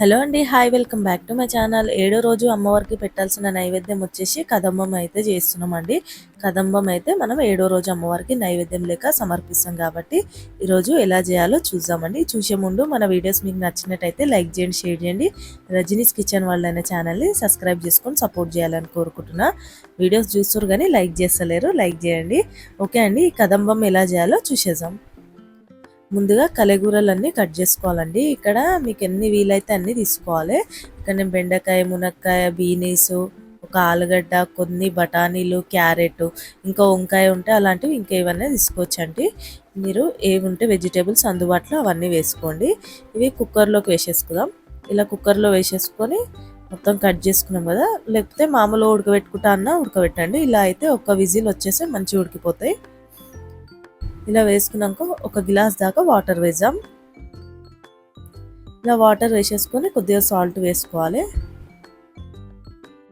Hello అండి hi welcome back to my channel. ఏడో రోజు అమ్మవారికి పెట్టాల్సిన నైవేద్యం వచ్చేసి కదంబం అయితే చేస్తున్నామండి. కదంబం అయితే మనం ఏడో రోజు అమ్మవారికి నైవేద్యం లేక సమర్పిస్తాం కాబట్టి ఈరోజు ఎలా చేయాలో చూద్దామండి. చూసే ముందు మన వీడియోస్ మీకు నచ్చినట్టయితే లైక్ చేయండి షేర్ చేయండి. రజనీస్ కిచెన్ వాళ్ళ అనే ఛానల్ని సబ్స్క్రైబ్ చేసుకొని సపోర్ట్ చేయాలని కోరుకుంటున్నా. వీడియోస్ చూస్తారు కానీ లైక్ చేస్తలేరు లైక్ చేయండి. ఓకే అండి ఈ కదంబం ఎలా చేయాలో చూసేద్దాం. ముందుగా కలగూరలన్నీ కట్ చేసుకోవాలండి. ఇక్కడ మీకు ఎన్ని వీలైతే అన్ని తీసుకోవాలి. ఇక్కడ నేను బెండకాయ మునక్కాయ బీనీస్ ఒక ఆలుగడ్డ కొన్ని బఠానీలు క్యారెట్ ఇంకా వంకాయ ఉంటే అలాంటివి ఇంకా ఏమన్నా తీసుకోవచ్చండి. మీరు ఏముంటే వెజిటేబుల్స్ అందుబాటులో అవన్నీ వేసుకోండి. ఇవి కుక్కర్లోకి వేసేసుకుందాం. ఇలా కుక్కర్లో వేసేసుకొని మొత్తం కట్ చేసుకున్నాం కదా. లేకపోతే మామూలుగా ఉడకబెట్టుకుంటా అన్న ఉడకబెట్టండి. ఇలా అయితే ఒక విజిల్ వచ్చేసి మంచిగా ఉడికిపోతాయి. ఇలా వేసుకున్నాక ఒక గ్లాస్ దాకా వాటర్ వేసాం. ఇలా వాటర్ వేసేసుకొని కొద్దిగా సాల్ట్ వేసుకోవాలి.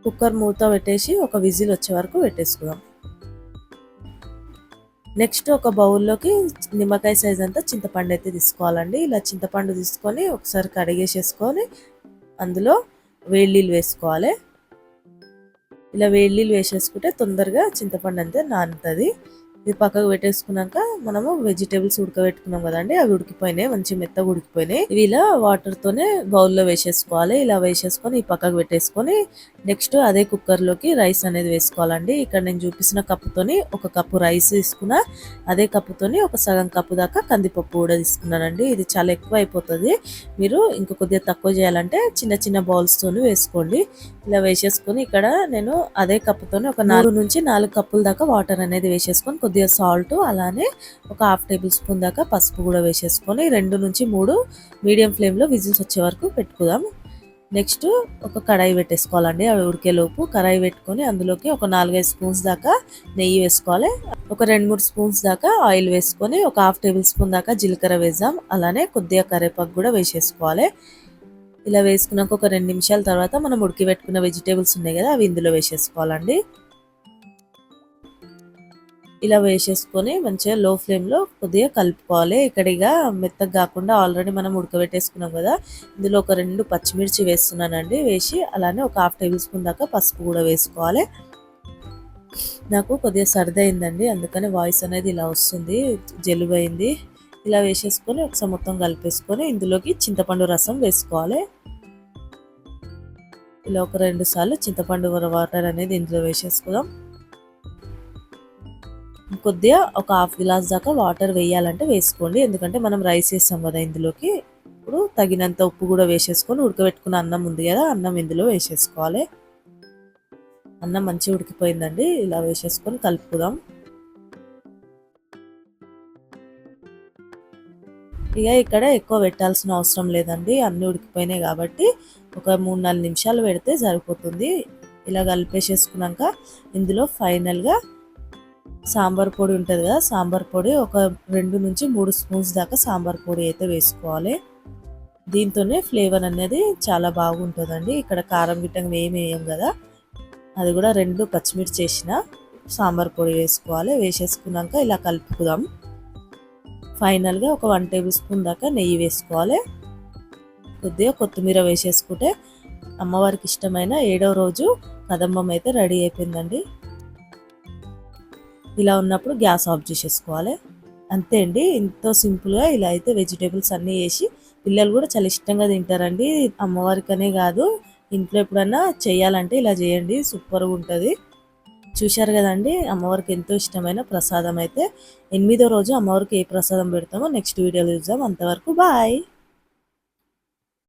కుక్కర్ మూత పెట్టేసి ఒక విజిల్ వచ్చే వరకు పెట్టేసుకుందాం. నెక్స్ట్ ఒక బౌల్లోకి నిమ్మకాయ సైజ్ అంతా చింతపండు అయితే తీసుకోవాలండి. ఇలా చింతపండు తీసుకొని ఒకసారి కడిగేసేసుకొని అందులో వేళ్ళీలు వేసుకోవాలి. ఇలా వేళ్ళీలు వేసేసుకుంటే తొందరగా చింతపండు అంతే నానుతుంది. ఇది పక్కకు పెట్టేసుకున్నాక మనము వెజిటేబుల్స్ ఉడకబెట్టుకున్నాం కదండి. అవి ఉడికిపోయినాయి మంచి మెత్తగా ఉడికిపోయినాయి. ఇవి ఇలా వాటర్ తోనే బౌల్లో వేసేసుకోవాలి. ఇలా వేసేసుకొని ఈ పక్కకు పెట్టేసుకొని నెక్స్ట్ అదే కుక్కర్లోకి రైస్ అనేది వేసుకోవాలండి. ఇక్కడ నేను చూపిస్తున్న కప్పుతోని ఒక కప్పు రైస్ తీసుకున్నా అదే కప్పుతోని ఒక సగం కప్పు దాకా కందిపప్పు కూడా తీసుకున్నానండి. ఇది చాలా ఎక్కువ అయిపోతుంది. మీరు ఇంకా కొద్దిగా తక్కువ చేయాలంటే చిన్న చిన్న బౌల్స్ తోని వేసుకోండి. ఇలా వేసేసుకొని ఇక్కడ నేను అదే కప్పుతోని ఒక నాలుగు నుంచి నాలుగు కప్పుల దాకా వాటర్ అనేది వేసేసుకొని కొద్దిగా సాల్ట్ అలానే ఒక హాఫ్ టేబుల్ స్పూన్ దాకా పసుపు కూడా వేసేసుకొని రెండు నుంచి మూడు మీడియం ఫ్లేమ్లో విజిల్స్ వచ్చే వరకు పెట్టుకుందాం. నెక్స్ట్ ఒక కడాయి పెట్టేసుకోవాలండి. అవి ఉడికేలోపు కడాయి పెట్టుకొని అందులోకి ఒక నాలుగైదు స్పూన్స్ దాకా నెయ్యి వేసుకోవాలి. ఒక రెండు మూడు స్పూన్స్ దాకా ఆయిల్ వేసుకొని ఒక హాఫ్ టేబుల్ స్పూన్ దాకా జీలకర్ర వేద్దాం. అలానే కొద్దిగా కరివేపాకు కూడా వేసేసుకోవాలి. ఇలా వేసుకున్నాక ఒక రెండు నిమిషాల తర్వాత మనం ఉడికి పెట్టుకున్న వెజిటేబుల్స్ ఉన్నాయి కదా అవి ఇందులో వేసేసుకోవాలండి. ఇలా వేసేసుకొని మంచిగా లో ఫ్లేమ్లో కొద్దిగా కలుపుకోవాలి. ఇక్కడ ఇక మెత్తగా కాకుండా ఆల్రెడీ మనం ఉడకబెట్టేసుకున్నాం కదా ఇందులో ఒక రెండు పచ్చిమిర్చి వేస్తున్నానండి. వేసి అలానే ఒక హాఫ్ టేబుల్ స్పూన్ దాకా పసుపు కూడా వేసుకోవాలి. నాకు కొద్దిగా సర్ది అయిందండి అందుకని వాయిస్ అనేది ఇలా వస్తుంది జలుబైంది. ఇలా వేసేసుకొని ఒకసారి మొత్తం కలిపేసుకొని ఇందులోకి చింతపండు రసం వేసుకోవాలి. ఇలా ఒక రెండు సార్లు చింతపండు వాటర్ అనేది ఇందులో వేసేసుకుందాం. కొద్దిగా ఒక హాఫ్ గ్లాస్ దాకా వాటర్ వేయాలంటే వేసుకోండి. ఎందుకంటే మనం రైస్ వేస్తాం కదా ఇందులోకి. ఇప్పుడు తగినంత ఉప్పు కూడా వేసేసుకొని ఉడకబెట్టుకున్న అన్నం ఉంది కదా అన్నం ఇందులో వేసేసుకోవాలి. అన్నం మంచిగా ఉడికిపోయిందండి. ఇలా వేసేసుకొని కలుపుదాం. ఇక ఇక్కడ ఎక్కువ పెట్టాల్సిన అవసరం లేదండి. అన్నీ ఉడికిపోయినాయి కాబట్టి ఒక మూడు నాలుగు నిమిషాలు పెడితే సరిపోతుంది. ఇలా కలిపేసేసుకున్నాక ఇందులో ఫైనల్గా సాంబార్ పొడి ఉంటుంది కదా సాంబార్ పొడి ఒక రెండు నుంచి మూడు స్పూన్స్ దాకా సాంబార్ పొడి అయితే వేసుకోవాలి. దీంతోనే ఫ్లేవర్ అనేది చాలా బాగుంటుందండి. ఇక్కడ కారం గిట్టం ఏమి వేయం కదా. అది కూడా రెండు పచ్చిమిర్చి వేసిన సాంబార్ పొడి వేసుకోవాలి. వేసేసుకున్నాక ఇలా కలుపుకుందాం. ఫైనల్గా ఒక వన్ టేబుల్ స్పూన్ దాకా నెయ్యి వేసుకోవాలి. కొద్దిగా కొత్తిమీర వేసేసుకుంటే అమ్మవారికి ఇష్టమైన ఏడవ రోజు కదంబం అయితే రెడీ అయిపోయిందండి. ఇలా ఉన్నప్పుడు గ్యాస్ ఆఫ్ చేసేసుకోవాలి. అంతే అండి. ఎంతో సింపుల్గా ఇలా అయితే వెజిటేబుల్స్ అన్నీ వేసి పిల్లలు కూడా చాలా ఇష్టంగా తింటారండి. అమ్మవారికనే కాదు ఇంట్లో ఎప్పుడన్నా చేయాలంటే ఇలా చేయండి. సూపర్గా ఉంటుంది. చూశారు కదండి అమ్మవారికి ఎంతో ఇష్టమైన ప్రసాదం అయితే. ఎనిమిదో రోజు అమ్మవారికి ఏ ప్రసాదం పెడతామో నెక్స్ట్ వీడియోలో చూద్దాం. అంతవరకు బాయ్.